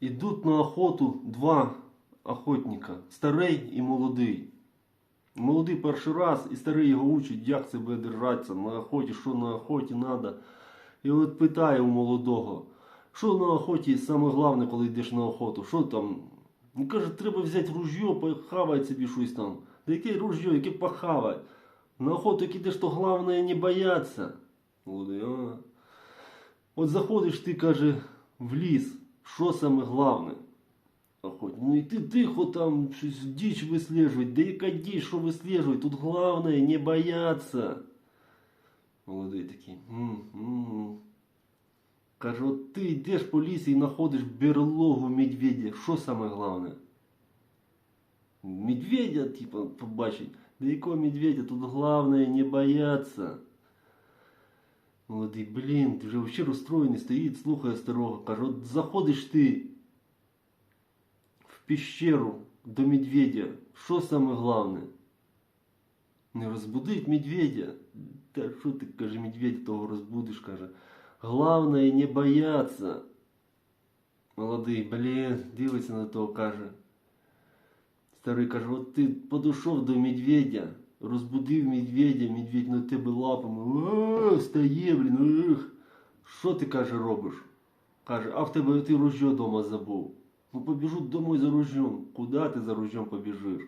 Ідуть на охоту два охотника, старий і молодий. Молодий перший раз, і старий його учить, як себе держатися на охоті, що на охоті треба. І от питає у молодого, що на охоті саме головне, коли йдеш на охоту, що там? Він каже, треба взяти ружьо, похавати собі щось там. Да яке ружьо, яке похавати? На охоту, як ідеш, то головне не бояться. Молодий, а. От заходиш ти, каже, в ліс, що саме головне? Охотник, ну і ти тихо там щось дичь вислежувати. Да яка дичь, що вислежувати? Тут головне не бояться. Молодий такий. «М, м». Каже, от ти йдеш по лісі і знаходиш берлогу медведя. Що саме головне? Медведя, типа, побачить. Да якого медведя? Тут головне не бояться. Молодий, блін, ти вже взагалі розстроєний, стоїть, слухає старого. Каже, от заходиш ти в пещеру до медведя. Що саме головне? Не розбудить медведя. Та що ти, каже, медведя того розбудиш, каже. Главное не бояться. Молодий, блін, дивиться на того, каже. Старий каже, от ти подійшов до медведя, розбудив медведя, медведь на тебе лапами. О, стає, блін, ех. Що ти, каже, робиш? Каже, а в тебе ти ружьо дома забув. Ну побіжу домой за ружьом. Куди ти за ружьом побіжиш?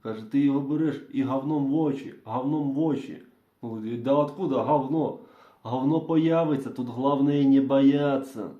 Каже, ти його береш і говном в очі, говном в очі. Молодий, да откуда говно? Говно появиться, тут головне не бояться.